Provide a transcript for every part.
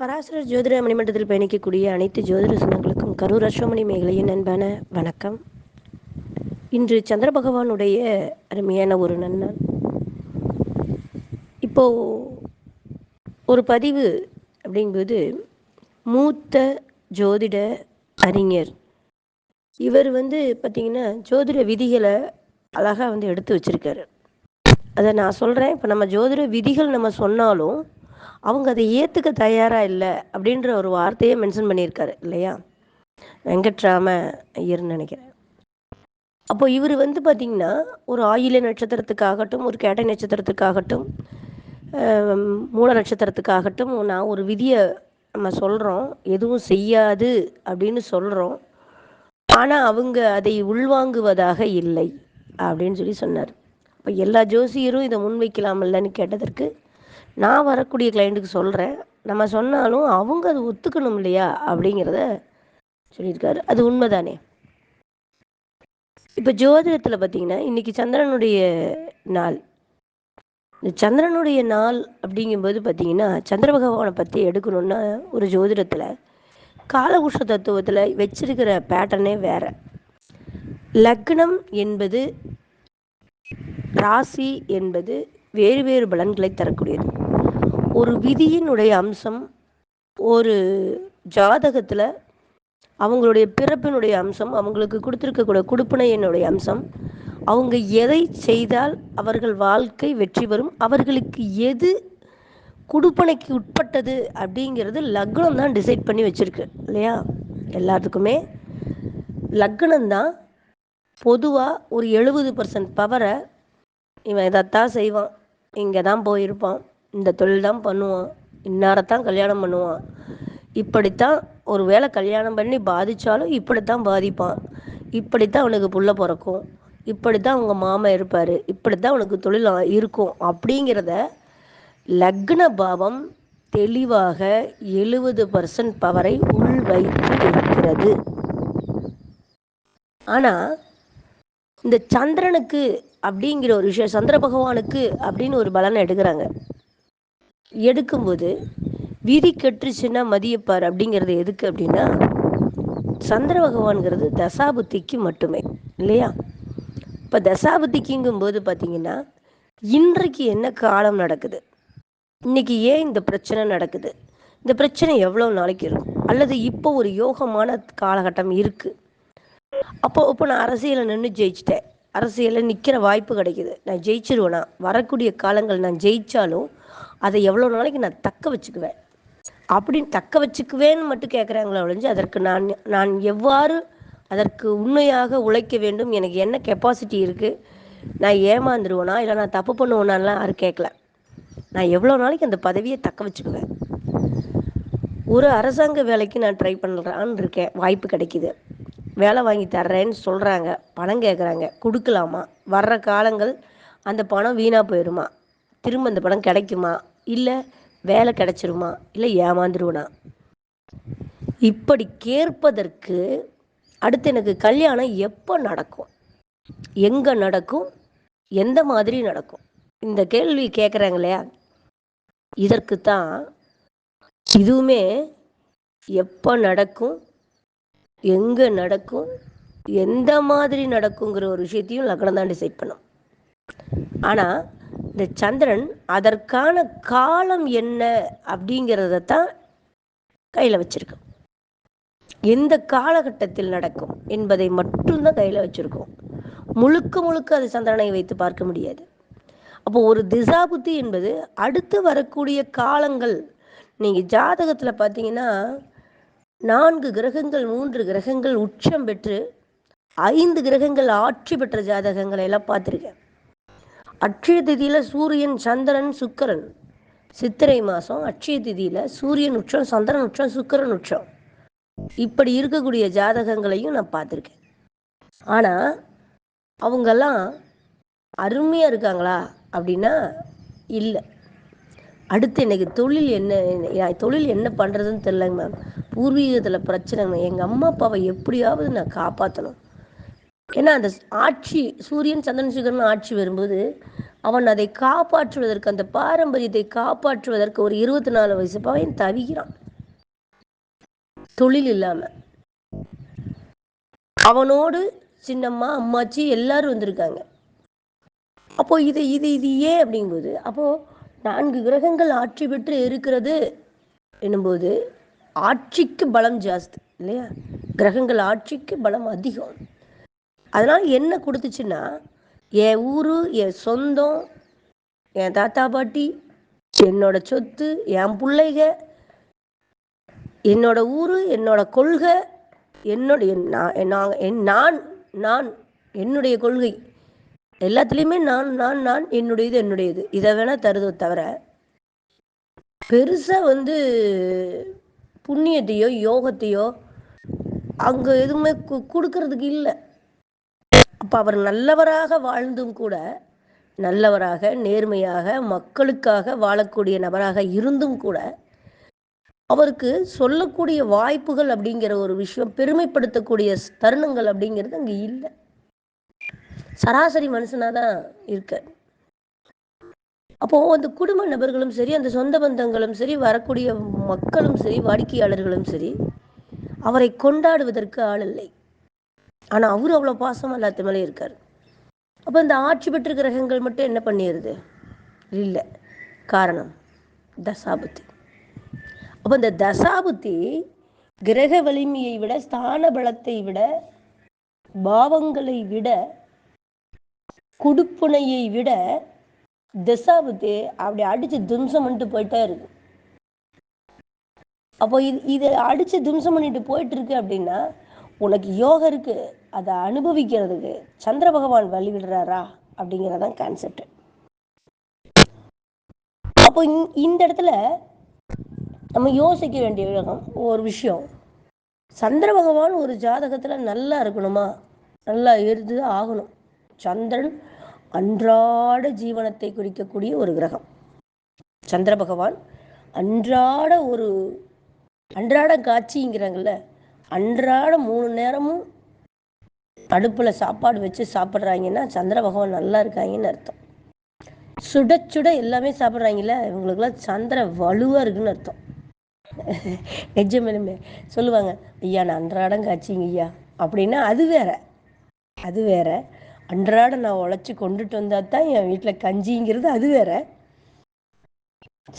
பராசர ஜோதிட மணிமண்டலத்தில் பயணிக்கக்கூடிய அனைத்து ஜோதிட சொந்தங்களுக்கும் கரூர் அஸ்வமணி மேகலையின் அன்பான வணக்கம். இன்று சந்திர பகவானுடைய அருமையான ஒரு நன்னாள். இப்போ ஒரு பதிவு அப்படிங்கும்போது மூத்த ஜோதிட அறிஞர். இவர் வந்து பார்த்திங்கன்னா ஜோதிட விதிகளை அழகாக வந்து எடுத்து வச்சிருக்காரு. அதை நான் சொல்கிறேன் இப்போ நம்ம ஜோதிட விதிகள் நம்ம சொன்னாலும் அவங்க அதை ஏற்றுக்க தயாராக இல்லை அப்படின்ற ஒரு வார்த்தையை மென்ஷன் பண்ணியிருக்காரு இல்லையா? வெங்கட்ராம ஐயர்னு நினைக்கிறேன். அப்போ இவர் வந்து பார்த்திங்கன்னா ஒரு ஆயில நட்சத்திரத்துக்காகட்டும் ஒரு கேட்டை நட்சத்திரத்துக்காகட்டும் மூல நட்சத்திரத்துக்காகட்டும் நான் ஒரு விதியை நம்ம சொல்கிறோம் எதுவும் செய்யாது அப்படின்னு சொல்கிறோம் ஆனால் அவங்க அதை உள்வாங்குவதாக இல்லை அப்படின்னு சொல்லி சொன்னார். இப்போ எல்லா ஜோசியரும் இதை முன்வைக்கலாமில்லன்னு கேட்டதற்கு நான் வரக்கூடிய கிளைண்ட்டுக்கு சொல்கிறேன் நம்ம சொன்னாலும் அவங்க அதை ஒத்துக்கணும் இல்லையா? அப்படிங்கிறத சொல்லியிருக்காரு. அது உண்மைதானே? இப்போ ஜோதிடத்தில் பார்த்தீங்கன்னா இன்னைக்கு சந்திரனுடைய நாள். இந்த சந்திரனுடைய நாள் அப்படிங்கும்போது பார்த்தீங்கன்னா சந்திர பகவானை பற்றி எடுக்கணும்னா ஒரு ஜோதிடத்தில் காலகுஷ தத்துவத்தில் வச்சிருக்கிற பேட்டர்னே வேற. லக்னம் என்பது ராசி என்பது வேறு வேறு பலன்களை தரக்கூடியது. ஒரு விதியினுடைய அம்சம் ஒரு ஜாதகத்தில் அவங்களுடைய பிறப்பினுடைய அம்சம் அவங்களுக்கு கொடுத்துருக்கக்கூடிய கொடுப்பனையினுடைய அம்சம் அவங்க எதை செய்தால் அவர்கள் வாழ்க்கை வெற்றி பெறும் அவர்களுக்கு எது குடுப்பனைக்கு உட்பட்டது அப்படிங்கிறது லக்னம் தான் டிசைட் பண்ணி வச்சுருக்கு இல்லையா? எல்லாத்துக்குமே லக்னம் தான் பொதுவாக ஒரு எழுபது பர்சன்ட் பவரை இவன் இதைத்தான் செய்வான். இங்கே தான் போயிருப்பான். இந்த தொழில் தான் பண்ணுவான். இன்னாரத்தான் கல்யாணம் பண்ணுவான். இப்படித்தான் ஒரு வேளை கல்யாணம் பண்ணி பாதித்தாலும் இப்படித்தான் பாதிப்பான். இப்படித்தான் அவனுக்கு புள்ள பிறக்கும். இப்படித்தான் அவங்க மாமா இருப்பார். இப்படித்தான் அவனுக்கு தொழில் இருக்கும் அப்படிங்கிறத லக்ன பாவம் தெளிவாக எழுபது பர்சன்ட் பவரை உள் வைத்து இருக்கிறது ஆனால் இந்த சந்திரனுக்கு அப்படிங்கிற ஒரு விஷயம். சந்திர பகவானுக்கு அப்படின்னு ஒரு பலனை எடுக்கிறாங்க. எடுக்கும்போது விதி கெட்டுருச்சுன்னா மதியப்பார் அப்படிங்கிறது எதுக்கு அப்படின்னா சந்திர பகவான்கிறது தசாபுத்திக்கு மட்டுமே இல்லையா? இப்போ தசாபுத்திக்குங்கும்போது பார்த்தீங்கன்னா இன்றைக்கு என்ன காலம் நடக்குது? இன்னைக்கு ஏன் இந்த பிரச்சனை நடக்குது? இந்த பிரச்சனை எவ்வளோ நாளைக்கு இருக்கும்? அல்லது இப்போ ஒரு யோகமான காலகட்டம் இருக்குது அப்போ இப்போ நான் அரசியலில் நின்று ஜெயிச்சிட்டேன். அரசியலில் நிற்கிற வாய்ப்பு கிடைக்குது. நான் ஜெயிச்சிருவேனா? வரக்கூடிய காலங்கள் நான் ஜெயித்தாலும் அதை எவ்வளோ நாளைக்கு நான் தக்க வச்சுக்குவேன்? அப்படின்னு தக்க வச்சுக்குவேன்னு மட்டும் கேட்குறாங்களே ஒழிஞ்சு அதற்கு நான் நான் எவ்வாறு அதற்கு உண்மையாக உழைக்க வேண்டும்? எனக்கு என்ன கெப்பாசிட்டி இருக்குது நான் ஏமாந்துருவேனா? இல்லை நான் தப்பு பண்ணுவேனான்லாம் யாரும் கேட்கல நான் எவ்வளோ நாளைக்கு அந்த பதவியை தக்க வச்சுக்குவேன்? ஒரு அரசாங்க வேலைக்கு நான் ட்ரை பண்ணுறான்னு இருக்கேன். வாய்ப்பு கிடைக்கிது. வேலை வாங்கி தர்றேன்னு சொல்கிறாங்க பணம் கேட்குறாங்க கொடுக்கலாமா? வர்ற காலங்கள் அந்த பணம் வீணாக போயிடுமா திரும்ப அந்த பணம் கிடைக்குமா? இல்லை வேலை கிடைச்சிருமா? இல்லை ஏமாந்துருவனா? இப்படி கேட்பதற்கு அடுத்து எனக்கு கல்யாணம் எப்போ நடக்கும்? எங்கே நடக்கும்? எந்த மாதிரி நடக்கும்? இந்த கேள்வி கேட்குறாங்க இல்லையா? இதற்கு தான் இதுவுமே எப்போ நடக்கும்? எங்கே நடக்கும் எந்த மாதிரி நடக்குங்கிற ஒரு விஷயத்தையும் லக்னம் தான் டிசைட் பண்ணும். ஆனால் இந்த சந்திரன் அதற்கான காலம் என்ன அப்படிங்கிறத தான் கையில் வச்சிருக்கோம் எந்த காலகட்டத்தில் நடக்கும் என்பதை மட்டும்தான் கையில் வச்சுருக்கோம். முழுக்க முழுக்க அது சந்திரனை வைத்து பார்க்க முடியாது. அப்போ ஒரு திசாபுத்தி என்பது அடுத்து வரக்கூடிய காலங்கள். நீங்கள் ஜாதகத்தில் பார்த்தீங்கன்னா நான்கு கிரகங்கள் மூன்று கிரகங்கள் உச்சம் பெற்று ஐந்து கிரகங்கள் ஆட்சி பெற்ற ஜாதகங்களை எல்லாம் பார்த்துருக்கேன். அட்சய திதியில் சூரியன் சந்திரன் சுக்கிரன். சித்திரை மாதம் அட்சய திதியில் சூரியன் உச்சம் சந்திரன் உச்சம் சுக்கிரன் உச்சம். இப்படி இருக்கக்கூடிய ஜாதகங்களையும் நான் பார்த்துருக்கேன். ஆனால் அவங்கெல்லாம் அருமையாக இருக்காங்களா அப்படின்னா இல்லை. அடுத்து எனக்கு தொழில் என்ன தொழில் என்ன பண்ணுறதுன்னு தெரிலங்க மேம் பூர்வீகத்தில் பிரச்சனைங்க எங்கள் அம்மா அப்பாவை எப்படியாவது நான் காப்பாற்றணும் ஏன்னா அந்த ஆட்சி சூரியன் சந்திரன் சுகரன் ஆட்சி வரும்போது அவன் அதை காப்பாற்றுவதற்கு அந்த பாரம்பரியத்தை காப்பாற்றுவதற்கு ஒரு இருபத்தி நாலு வயசு பையன் தவிக்கிறான். தொழில் இல்லாமல் அவனோடு சின்னம்மா அம்மாச்சி எல்லாரும் வந்திருக்காங்க. அப்போ இது இது இது ஏன் அப்படிங்கும்போது அப்போது நான்கு கிரகங்கள் ஆட்சி பெற்று இருக்கிறது என்னும்போது ஆட்சிக்கு பலம் ஜாஸ்தி இல்லையா? கிரகங்கள் ஆட்சிக்கு பலம் அதிகம். அதனால் என்ன கொடுத்துச்சுன்னா என் ஊர் என் சொந்தம் என் தாத்தா பாட்டி என்னோட சொத்து என் பிள்ளைக என்னோட ஊர் என்னோட கொள்கை என்னோட நான் நான் என் நான் நான் என்னுடைய கொள்கை. எல்லாத்துலேயுமே நான் நான் நான் என்னுடையது என்னுடையது. இதை வேணால் தருதோ தவிர பெருசாக வந்து புண்ணியத்தையோ யோகத்தையோ அங்கே எதுவுமே கொடுக்கறதுக்கு இல்லை. அப்போ அவர் நல்லவராக வாழ்ந்தும் கூட நல்லவராக நேர்மையாக மக்களுக்காக வாழக்கூடிய நபராக இருந்தும் கூட அவருக்கு சொல்லக்கூடிய வாய்ப்புகள் அப்படிங்கிற ஒரு விஷயம் பெருமைப்படுத்தக்கூடிய தருணங்கள் அப்படிங்கிறது அங்கே இல்லை. சராசரி மனுஷனாக தான் இருக்க அப்போது அந்த குடும்ப நபர்களும் சரி அந்த சொந்த பந்தங்களும் சரி வரக்கூடிய மக்களும் சரி வாடிக்கையாளர்களும் சரி அவரை கொண்டாடுவதற்கு ஆள் இல்லை. ஆனால் அவர் அவ்வளோ பாசம் எல்லாத்து மேலே இருக்கார். அப்போ இந்த ஆட்சி பெற்ற கிரகங்கள் மட்டும் என்ன பண்ணிடுது? இல்லை. காரணம் தசாபுத்தி. அப்போ இந்த தசாபுத்தி கிரக வலிமையை விட ஸ்தான பலத்தை விட பாவங்களை விட குடுப்புனையை விட தசாபுத்தி அப்படி அடித்து தும்சம் பண்ணிட்டு போயிட்டே இருக்கு. அப்போ இது இதை அடித்து தும்சம் பண்ணிட்டு போயிட்டு இருக்கு அப்படின்னா உனக்கு யோகம் இருக்கு அதை அனுபவிக்கிறதுக்கு சந்திர பகவான் வழி விடுறாரா அப்படிங்கிறதான் கான்செப்ட் அப்போ இந்த இடத்துல நம்ம யோசிக்க வேண்டிய ஒரு விஷயம். சந்திர பகவான் ஒரு ஜாதகத்தில் நல்லா இருக்கணுமா? நல்லா இருந்து ஆகணும். சந்திரன் அன்றாட ஜீவனத்தை குறிக்கக்கூடிய ஒரு கிரகம். சந்திர பகவான் அன்றாட ஒரு அன்றாட காட்சிங்கிறாங்கல்ல அன்றாட மூணு நேரமும் அடுப்பில் சாப்பாடு வச்சு சாப்பிட்றாங்கன்னா சந்திர பகவான் நல்லா இருக்காங்கன்னு அர்த்தம். சுட சுட எல்லாமே சாப்பிட்றாங்கல்ல இவங்களுக்குலாம் சந்திர வலுவாக இருக்குன்னு அர்த்தம். நிஜமேலுமே சொல்லுவாங்க ஐயா நான் அன்றாடம் காய்ச்சிங்க ஐயா. அப்படின்னா அது வேற. அது வேற. அன்றாட நான் உழைச்சி கொண்டுட்டு வந்தால் தான் என் வீட்டில் கஞ்சிங்கிறது அது வேற.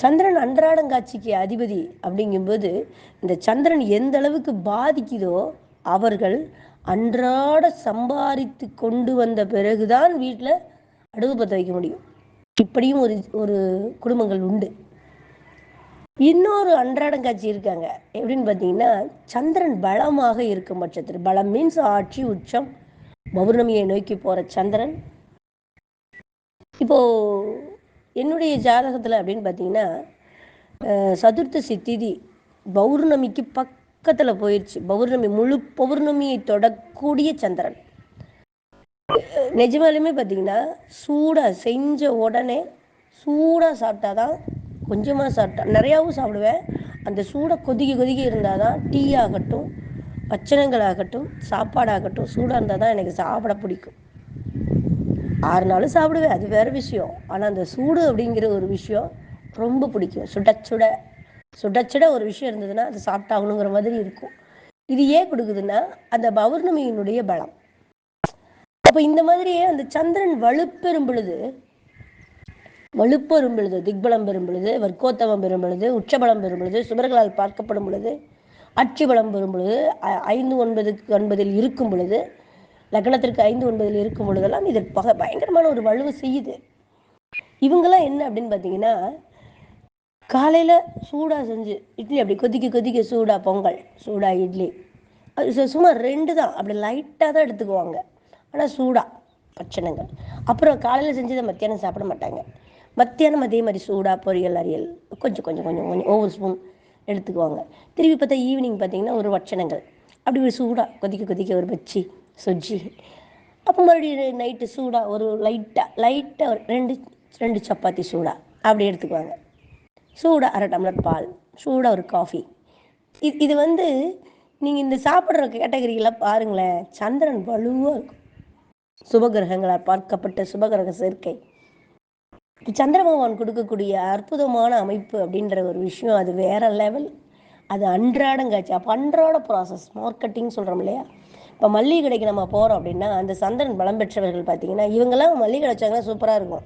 சந்திரன் அன்றாடங்காட்சிக்கு அதிபதி அப்படிங்கும்போது இந்த சந்திரன் எந்த அளவுக்கு பாதிக்குதோ அவர்கள் அன்றாட சம்பாதித்து கொண்டு வந்த பிறகுதான் வீட்டில் அடுகு பற்ற வைக்க முடியும். இப்படியும் ஒரு ஒரு குடும்பங்கள் உண்டு. இன்னொரு அன்றாடம் காட்சி இருக்காங்க. எப்படின்னு பார்த்தீங்கன்னா சந்திரன் பலமாக இருக்கும் பட்சத்தில் பலம் மீன்ஸ் ஆட்சி உச்சம் பௌர்ணமியை நோக்கி போகிற சந்திரன். இப்போது என்னுடைய ஜாதகத்தில் அப்படின்னு பார்த்தீங்கன்னா சதுர்த்தசி திதி பௌர்ணமிக்கு பக்கத்தில் போயிடுச்சு பௌர்ணமி முழு பௌர்ணமியை தொடக்கூடிய சந்திரன். நிஜமாலுமே பார்த்தீங்கன்னா சூடாக செஞ்ச உடனே சூடாக சாப்பிட்டாதான் கொஞ்சமாக சாப்பிட்டா நிறையாவும் சாப்பிடுவேன். அந்த சூடை கொதிக்க கொதிக்க இருந்தால் தான் டீ ஆகட்டும் பச்சனங்களாகட்டும் சாப்பாடாகட்டும் சூடாக இருந்தால் தான் எனக்கு சாப்பிட பிடிக்கும். ஆறு நாளும் சாப்பிடுவேன் அது வேறு விஷயம். ஆனால் அந்த சூடு அப்படிங்கிற ஒரு விஷயம் ரொம்ப பிடிக்கும். சுட சுட சுட சுட ஒரு விஷயம் இருந்ததுன்னா அது சாப்பிட்டாகணுங்கிற மாதிரி இருக்கும். இது ஏன் கொடுக்குதுன்னா அந்த பௌர்ணமியினுடைய பலம். அப்போ இந்த மாதிரியே அந்த சந்திரன் வலுப்பெறும் பொழுது வலுப்பெறும் பொழுது திக்பலம் பெறும் பொழுது வர்க்கோத்தமம் பெறும் பொழுது உச்சபலம் பெறும் பொழுது சுபர்களால் பார்க்கப்படும் பொழுது அச்சு பலம் பெறும் பொழுது ஐந்து ஒன்பதுக்கு ஒன்பதில் இருக்கும் பொழுது லக்னத்திற்கு ஐந்து ஒன்பதில் இருக்கும் பொழுதெல்லாம் இது பக பயங்கரமான ஒரு வலுவு செய்யுது. இவங்கெல்லாம் என்ன அப்படின்னு பார்த்தீங்கன்னா காலையில் சூடாக செஞ்சு இட்லி அப்படி கொதிக்க கொதிக்க சூடாக பொங்கல் சூடாக இட்லி. அது சும்மா ரெண்டு தான் அப்படி லைட்டாக தான் எடுத்துக்குவாங்க. ஆனால் சூடாக பிரச்சனைகள் அப்புறம் காலையில் செஞ்சதை மத்தியானம் சாப்பிட மாட்டாங்க. மத்தியானம் அதே மாதிரி சூடாக பொரியல் அரியல் கொஞ்சம் கொஞ்சம் கொஞ்சம் கொஞ்சம் ஒவ்வொரு ஸ்பூன் எடுத்துக்குவாங்க. திருப்பி பார்த்தா ஈவினிங் பார்த்தீங்கன்னா ஒரு வட்சணங்கள். அப்படி ஒரு சூடாக கொதிக்க கொதிக்க ஒரு பச்சி சொஜ்ஜி அப்போ மறுபடியும் நைட்டு சூடாக ஒரு லைட்டாக லைட்டாக ஒரு ரெண்டு ரெண்டு சப்பாத்தி சூடாக அப்படி எடுத்துக்குவாங்க. சூடாக அரை டம்ளர் பால் சூடாக ஒரு காஃபி இது இது வந்து நீங்கள் இந்த சாப்பிட்ற கேட்டகரியெல்லாம் பாருங்களேன் சந்திரன் வலுவாக இருக்கும். சுபகிரகங்களால் பார்க்கப்பட்ட சுபகிரக சேர்க்கை. சந்திரபகவான் கொடுக்கக்கூடிய அற்புதமான அமைப்பு அப்படின்ற ஒரு விஷயம் அது வேற லெவல் அது அன்றாடம் காட்சி. அப்போ அன்றாட ப்ராசஸ் மார்க்கெட்டிங் சொல்கிறோம் இல்லையா? இப்போ மல்லிகை கடைக்கு நம்ம போகிறோம் அப்படின்னா அந்த சந்திரன் பலம் பெற்றவர்கள் பார்த்தீங்கன்னா இவங்கெல்லாம் மல்லிகை கடை வச்சாங்கன்னா சூப்பராக இருக்கும்.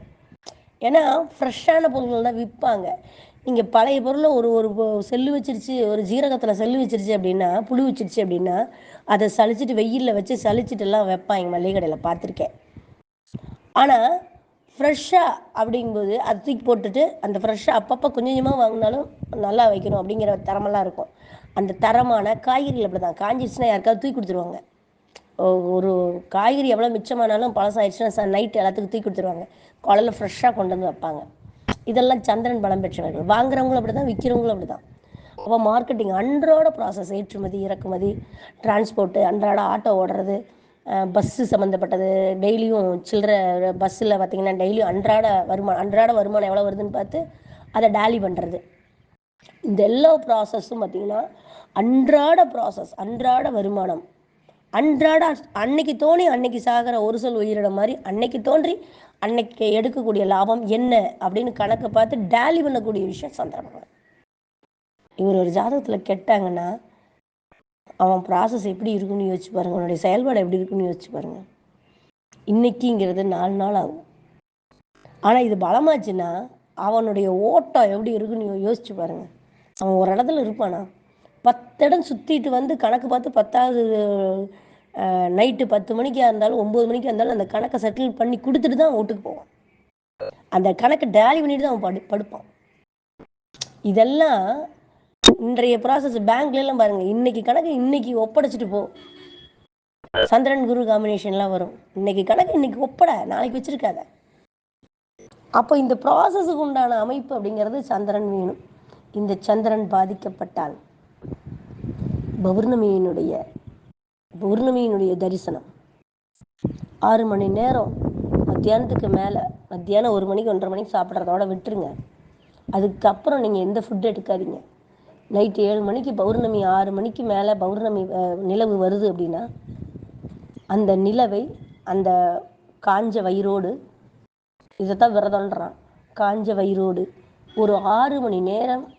ஏன்னா ஃப்ரெஷ்ஷான பொருள்கள் தான் விற்பாங்க. நீங்கள் பழைய பொருளை ஒரு ஒரு பொ- செல்லு வச்சிருச்சு ஒரு ஜீரகத்தில் செல்லு வச்சிருச்சு அப்படின்னா புழு வச்சிருச்சு அப்படின்னா அதை சளிச்சிட்டு வெயிலில் வச்சு சலிச்சிட்டு எல்லாம் வைப்பாங்க மல்லிகை கடையில் பார்த்துருக்கேன். ஆனால் ஃப்ரெஷ்ஷாக அப்படிங்கும்போது அதை தூக்கி போட்டுட்டு அந்த ஃப்ரெஷ்ஷாக அப்பப்போ கொஞ்சம் கொஞ்சமாக வாங்கினாலும் நல்லா வைக்கணும் அப்படிங்கிற தரமெல்லாம் இருக்கும். அந்த தரமான காய்கறிகள் அப்படி தான் காஞ்சிடுச்சுன்னா யாருக்காவது தூக்கி கொடுத்துருவாங்க. ஒரு காய்கறி எவ்வளோ மிச்சமானாலும் பழசாயிடுச்சுன்னா நைட் எல்லாத்துக்கும் தூக்கி கொடுத்துருவாங்க. குழல ஃப்ரெஷ்ஷாக கொண்டு வந்து வைப்பாங்க. இதெல்லாம் சந்திரன் பலம் பெற்றவர்கள். வாங்குறவங்களும் அப்படி தான் விற்கிறவங்களும் அப்படி தான் அப்போ மார்க்கெட்டிங் அன்றாட ப்ராசஸ் ஏற்றுமதி இறக்குமதி டிரான்ஸ்போர்ட்டு அன்றாட ஆட்டோ ஓடுறது பஸ்ஸு சம்மந்தப்பட்டது டெய்லியும் சில்லற பஸ்ஸில் பார்த்தீங்கன்னா டெய்லியும் அன்றாட வருமானம் அன்றாட வருமானம் எவ்வளோ வருதுன்னு பார்த்து அதை டேலி பண்ணுறது இந்த எல்லா ப்ராசஸும் பார்த்தீங்கன்னா அன்றாட ப்ராசஸ் அன்றாட வருமானம். அன்றாட அன்னைக்கு தோணி அன்னைக்கு சாகிற ஒரு சொல் உயிரிடம் மாதிரி அன்னைக்கு தோன்றி அன்னைக்கு எடுக்கக்கூடிய லாபம் என்ன அப்படின்னு கணக்கை பார்த்து டேலி பண்ணக்கூடிய விஷயம் சந்திரபகவான் இவர் ஒரு ஜாதகத்தில் கெட்டாங்கன்னா அவன் ப்ராசஸ் எப்படி இருக்குன்னு யோசிச்சு பாருங்க. அவனுடைய செயல்பாடு எப்படி இருக்குன்னு யோசிச்சு பாருங்க. இன்னைக்குங்கிறது நாலு நாள் ஆகும். ஆனால் இது பலமாச்சுன்னா அவனுடைய ஓட்டம் எப்படி இருக்குன்னு யோசிச்சு பாருங்க. அவன் ஒரு இடத்துல இருப்பானா? பத்து இடம் சுற்றிட்டு வந்து கணக்கு பார்த்து பத்தாவது நைட்டு பத்து மணிக்காக இருந்தாலும் ஒம்பது மணிக்கா இருந்தாலும் அந்த கணக்கை செட்டில் பண்ணி கொடுத்துட்டு தான் வீட்டுக்கு போவான். அந்த கணக்கை டேலி பண்ணிட்டு தான் அவன் படு படுப்பான். இதெல்லாம் இன்றைய ப்ராசஸ் பேங்க்ல எல்லாம் பாருங்க. இன்னைக்கு கணக்கு இன்னைக்கு ஒப்படைச்சிட்டு போ. சந்திரன் குரு காம்பினேஷன்லாம் வரும். இன்னைக்கு கணக்கு இன்னைக்கு ஒப்படை. நாளைக்கு வச்சிருக்காத. அப்போ இந்த ப்ராசஸுக்கு உண்டான அமைப்பு அப்படிங்கிறது சந்திரன் வேணும். இந்த சந்திரன் பாதிக்கப்பட்டால் பௌர்ணமியினுடைய பௌர்ணமியினுடைய தரிசனம். ஆறு மணி நேரம் மத்தியானத்துக்கு மேலே மத்தியானம் ஒரு மணிக்கு ஒன்றரை மணிக்கு சாப்பிட்றதோட விட்டுருங்க. அதுக்கப்புறம் நீங்கள் எந்த ஃபுட் எடுக்காதீங்க. நைட்டு ஏழு மணிக்கு பௌர்ணமி ஆறு மணிக்கு மேலே பௌர்ணமி நிலவு வருது அப்படின்னா அந்த நிலவை அந்த காஞ்ச வயிறோடு இதைத்தான் விரதம்ன்றான். காஞ்ச வயிறோடு ஒரு ஆறு மணி நேரம்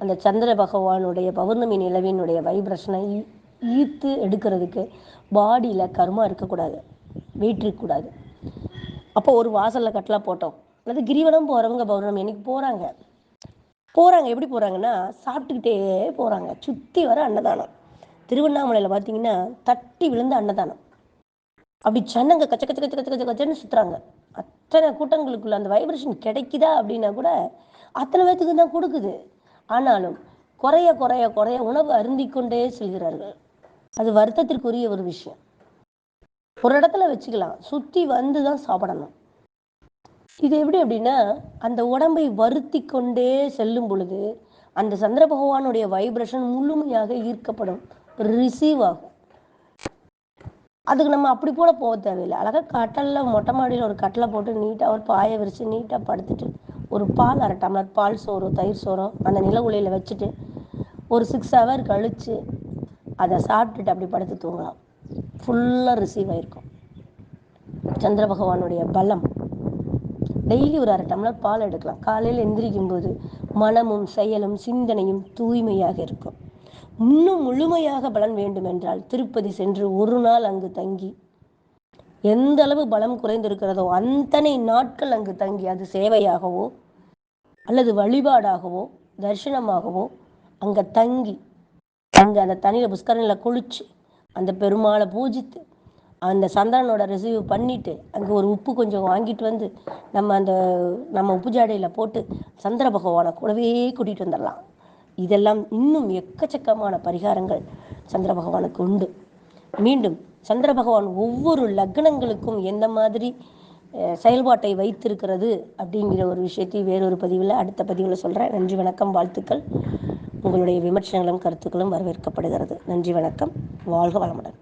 அந்த சந்திர பகவானுடைய பௌர்ணமி நிலவினுடைய வைப்ரேஷனை ஈ- ஈர்த்து எடுக்கிறதுக்கு பாடியில் கர்மா இருக்கக்கூடாது வெயிட் இருக்கக்கூடாது. அப்போ ஒரு வாசலில் கட்டலாம் போட்டோம். அல்லது கிரிவலம் போகிறவங்க பௌர்ணமி அன்னைக்கு போகிறாங்க போகிறாங்க எப்படி போகிறாங்கன்னா சாப்பிட்டுக்கிட்டே போகிறாங்க சுற்றி வர அன்னதானம். திருவண்ணாமலையில் பார்த்தீங்கன்னா தட்டி விழுந்த அன்னதானம். அப்படி சன்னங்க கச்ச கச்ச கச்ச கச்ச கச்ச கச்சன்னு சுற்றுறாங்க அத்தனை கூட்டங்களுக்குள்ள அந்த வைப்ரேஷன் கிடைக்குதா அப்படின்னா கூட அத்தனை பேத்துக்கு தான் கொடுக்குது. ஆனாலும் குறைய குறைய குறைய உணவு அருந்திக்கொண்டே செல்கிறார்கள். அது வருத்தத்திற்குரிய ஒரு விஷயம். ஒரு இடத்துல வச்சுக்கலாம். சுற்றி வந்து தான் சாப்பிடணும். இது எப்படி அப்படின்னா அந்த உடம்பை வருத்தி கொண்டே செல்லும் பொழுது அந்த சந்திர பகவானுடைய வைப்ரேஷன் முழுமையாக ஈர்க்கப்படும் ரிசீவ் ஆகும். அதுக்கு நம்ம அப்படி போல போக தேவையில்லை. அழகாக கட்டலில் மொட்டை மாடியில் ஒரு கட்டலை போட்டு நீட்டாக ஒரு பாயை விரித்து நீட்டாக படுத்துட்டு ஒரு பால் அரை டம்ளர் பால் சோறோ தயிர் சோறோ அந்த நில உலையில் வச்சுட்டு ஒரு சிக்ஸ் ஹவர் கழித்து அதை சாப்பிட்டுட்டு அப்படி படுத்து தூங்கலாம். ஃபுல்லாக ரிசீவ் ஆயிருக்கும். சந்திர பகவானுடைய பலம். டெய்லி ஒரு அரை டம்ளர் பால் எடுக்கலாம். காலையில் எந்திரிக்கும் போது மனமும் செயலும் சிந்தனையும் தூய்மையாக இருக்கும். இன்னும் முழுமையாக பலன் வேண்டுமென்றால் திருப்பதி சென்று ஒரு நாள் அங்கு தங்கி எந்த அளவு பலம் குறைந்திருக்கிறதோ அத்தனை நாட்கள் அங்கு தங்கி அது சேவையாகவோ அல்லது வழிபாடாகவோ தரிசனமாகவோ அங்கே தங்கி அங்கே அந்த தண்ணியில் புஷ்கரனில் குளித்து அந்த பெருமாளை பூஜித்து அந்த சந்திரனோட ரிசீவ் பண்ணிவிட்டு அங்கே ஒரு உப்பு கொஞ்சம் வாங்கிட்டு வந்து நம்ம அந்த நம்ம உப்பு ஜாடையில் போட்டு சந்திர பகவானை கூடவே கூட்டிகிட்டு வந்துடலாம். இதெல்லாம் இன்னும் எக்கச்சக்கமான பரிகாரங்கள் சந்திர பகவானுக்கு உண்டு. மீண்டும் சந்திர பகவான் ஒவ்வொரு லக்னங்களுக்கும் எந்த மாதிரி செயல்பாட்டை வைத்திருக்கிறது அப்படிங்கிற ஒரு விஷயத்தை வேறொரு பதிவில் அடுத்த பதிவில் சொல்கிறேன் நன்றி வணக்கம் வாழ்த்துக்கள். உங்களுடைய விமர்சனங்களும் கருத்துக்களும் வரவேற்கப்படுகிறது. நன்றி வணக்கம். வாழ்க வளமுடன்.